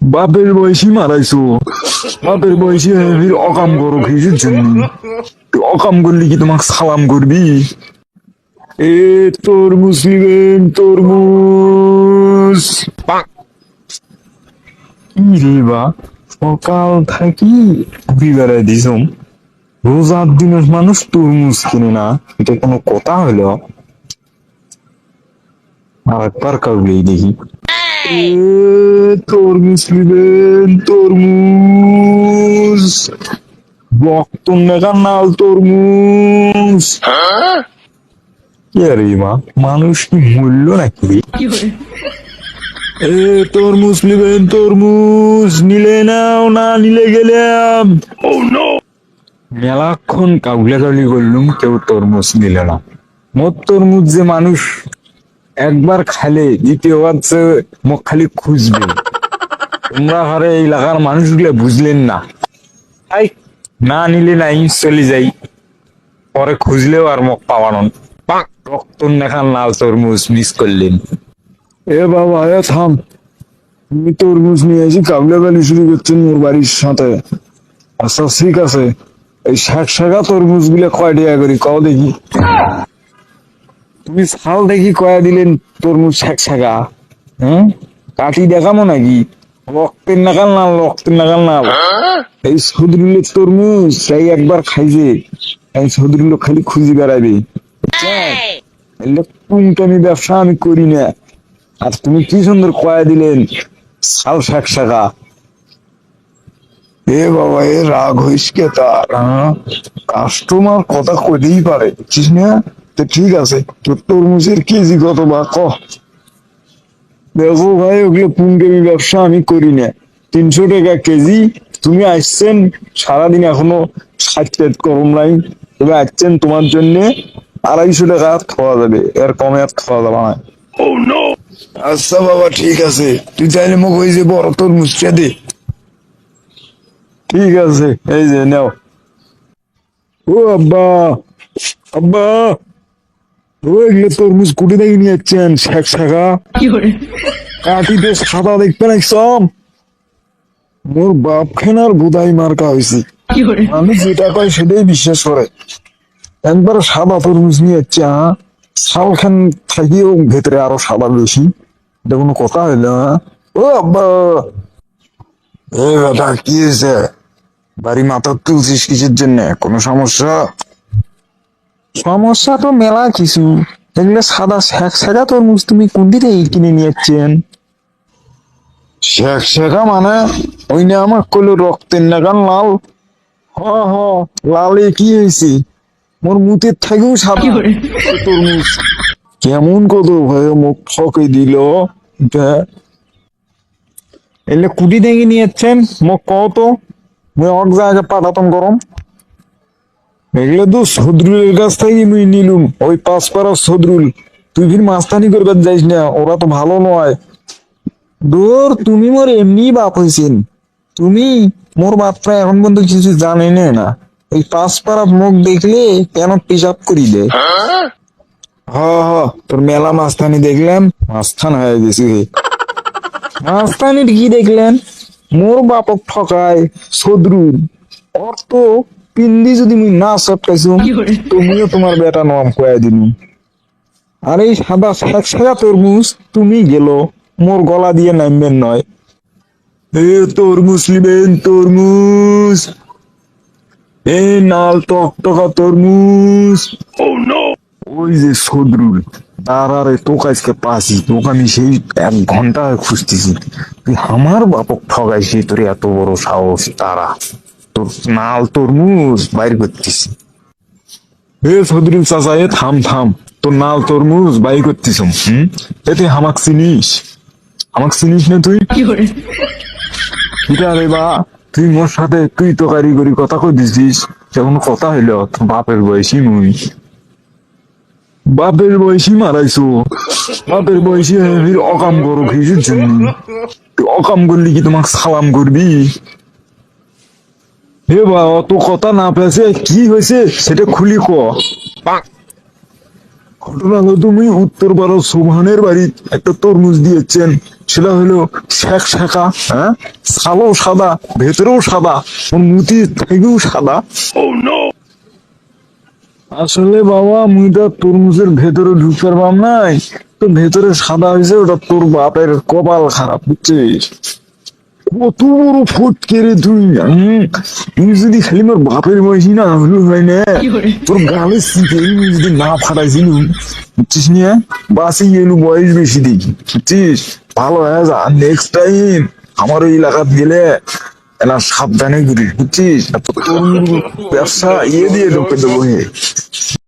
বাপের বয়সী মারাইছো। বাপের বয়সী অকাম করো কিসের জন্য? অকাম করলি কি তোমাকে সালাম করবি? এ তরমুজ নিবেন তরমুজ। কি রে বা, সকাল থাকি ঘুরি বেড়াই দিছম রোজার দিনের মানুষ তরমুজ কিনে না, এটা কোনো কথা হলো? আর একবার কাউলেই দেখি। এ, তরমুজ নিবেন তরমুজ রক্ত নেগার নাল তরমুজ কি আরে মা মানুষ কি মূল্য নাকি এ তরমুজ নিবেন তরমুজ নিলে নাও না নিলে গেলাম মেলাক্ষণ কাউলা কাউলি করলুম কেউ তরমুজ নিল না মোর তরমুজ যে মানুষ একবার খালে দ্বিতীয়বার মুখ খালি খুঁজবে। তোমরা ঘরে এই এলাকার মানুষগুলো বুঝলেন না। তাই না নিলে নাই চলে যাই। পরে খুঁজলেও আর মুখ পাওয়ানো রক্ত নেখান লাল তরমুজ মিস করলেন। এ বাবা এ থাম। তুমি তরমুজ নিয়ে এসে কাবলা গালি শুরু করছেন মোর বাড়ির সাথে। আচ্ছা ঠিক আছে। এই শাক শাকা তরমুজগুলো কয় টাকা করি কও দেখি। তুমি ছাল দেখি কয়া দিলেন তরমুজ শাক শাকা হ্যাঁ? কাটি দেখামো নাকি? রক্তের নাকাল না রক্তের নাকাল না। এই সদরুলের তরমুজ তাই একবার খাইছে। এই সদরুল খালি খুঁজি বেড়াবে। পুংটামি ব্যবসা আমি করি না। আর তুমি কি সুন্দর কয়া দিলেন শাল শাক শাকা এ বাবা এ রাগ হইস কে তার কাস্টমার কথা কইতেই পারে বুঝছিস না? তো ঠিক আছে তোর তরমুজের কেজি কত বা ক? দেখো ভাই ওগুলো পুঙ্গেমি ব্যবসা আমি করি না। তিনশো টাকা কেজি তুমি আসছেন সারাদিন এখনও ষাট গরম নাই। তবে আসছেন তোমার জন্য আড়াইশো টাকা খাওয়া যাবে এর কমে আর খাওয়া যাবে না। আচ্ছা বাবা ঠিক আছে। তুই চাইলে মোক ওই যে বড় তরমুজটা দে। ঠিক আছে এই যে নাও। ও আব্বা আব্বা! এগুলো তরমুজ কুটি দেখে নিয়ে যাচ্ছেন শেখ। শাখা কাটিতে সাদা দেখবে না সব মোর বাপ খেনার বুধাই মার্কা হয়েছে আমি যেটা কয় সেটাই বিশ্বাস করে। একবার সাদা তরমুজ নিয়ে যাচ্ছে শালখান থাকিও ভেতরে আরও সাদা বেশি। এটা কোনো কথা হইল ও আব্বা! এ বেটা কি হয়েছে বাড়ি মাথা তুলছিস কিসের জন্য? কোনো সমস্যা? সমস্যা তো মেলা কিছু। এগুলো সাদা শেখ শেখা তরমুজ তুমি কোন দিকে কিনে নিয়েছেন শেখ শেখা মানে ওই না আমার কইলো রক্তের নাগান লাল। হ হ লালে কি হয়েছে মোর মুতের থেকেও সাদা তরমুজ। কেমন কত ভয়ে মুখ ঠকে দিল এলে কুটি দেখে নিয়েছেন মোক কত মুই অক জায়গা পাঠাতাম গরম। এগুলো তো সদরুলের কাছ থেকে মুই নিলুম। ওই পাঁচপাড়া সদরুল। তুই ফির মাস্তানি করবার যাইস না ওরা তো ভালো নয়। দূর তুমি মোর এমনি বাপ হয়েছেন তুমি মোর বাপটা এখন পর্যন্ত কিছু জানে না ওই পাঁচপাড়া মুখ দেখলে কেন পেশাব করি দে? হ হ তোর মেলা মাস্তানি দেখলাম মাস্তান হয়ে গেছি মাস্তানির কি দেখলেন? মোর বাপক ঠকায় সদরুল। অর্থ পিন্দি যদি মুই না সটকাইছুম তুমিও তোমার বেটা নাম কয়ে দিলুম আর এই সাদা শেখা তরমুজ তুমি গেল মোর গলা দিয়ে নামবেন নয় এ তরমুজ নিবেন তরমুজ এ নাল টকটকা তরমুজ ওই যে সদরুল তার আরে তোকে আজকে পাসি তোকে আমি সেই এক ঘণ্টা খুঁজতেছি। তুই আমার বাপক ঠগাইছি তোর এত বড় সাহস তারা তোর নাল তরমুজ বাইর করতেছি। চাচা এ থাম থাম। তোর নাল তরমুজ বাইর করতেছ। হুম? এতে হামাক চিনিস? আমাক চিনিস না তুই? কিটা রে বা? তুই মোর সাথে তুই তো কারিগরি কথা কই দিছিস যেমন কথা হইল বাপের বয়সী মুই। বাপের বয়সী মারাইছো। বাপের বয়সী অকাম করো তুই অকাম করলি কি তোমাকে সালাম করবি? হে বা অত কথা না পেয়েছে কি হয়েছে সেটা খুলি ক। ঘটনা হলো তুমি উত্তর ভারত সোহানের বাড়ি একটা তরমুজ দিয়েছেন। সেটা হলো শেখ শেখা হ্যাঁ? সালো সাদা ভেতরেও সাদা ওর মুতি থেকেও সাদা। আসলে বাবা মুইটা তরমুজের ভেতরে ঢুকতে পারবাম নাই। তো ভেতরে সাদা হয়েছে ওটা তোর বাপের কপাল খারাপ বুঝছিস? কত বড় ফটকে রে তুই হুম, তুই যদি খালি মোর বাপের বয়সী না হলো হয় না? তোর গালে শিখে যদি না ফাটাইছিল বুঝছিস নিয়ে বাসি এলু বয়স বেশি দেখি বুঝছিস? ভালো হয়ে নেক্সট টাইম আমার ওই এলাকাত গেলে এলা সাবধানে ঘুরিস বুঝছিস? তোর ব্যবসা ইয়ে দিয়ে ঢুকে দেবো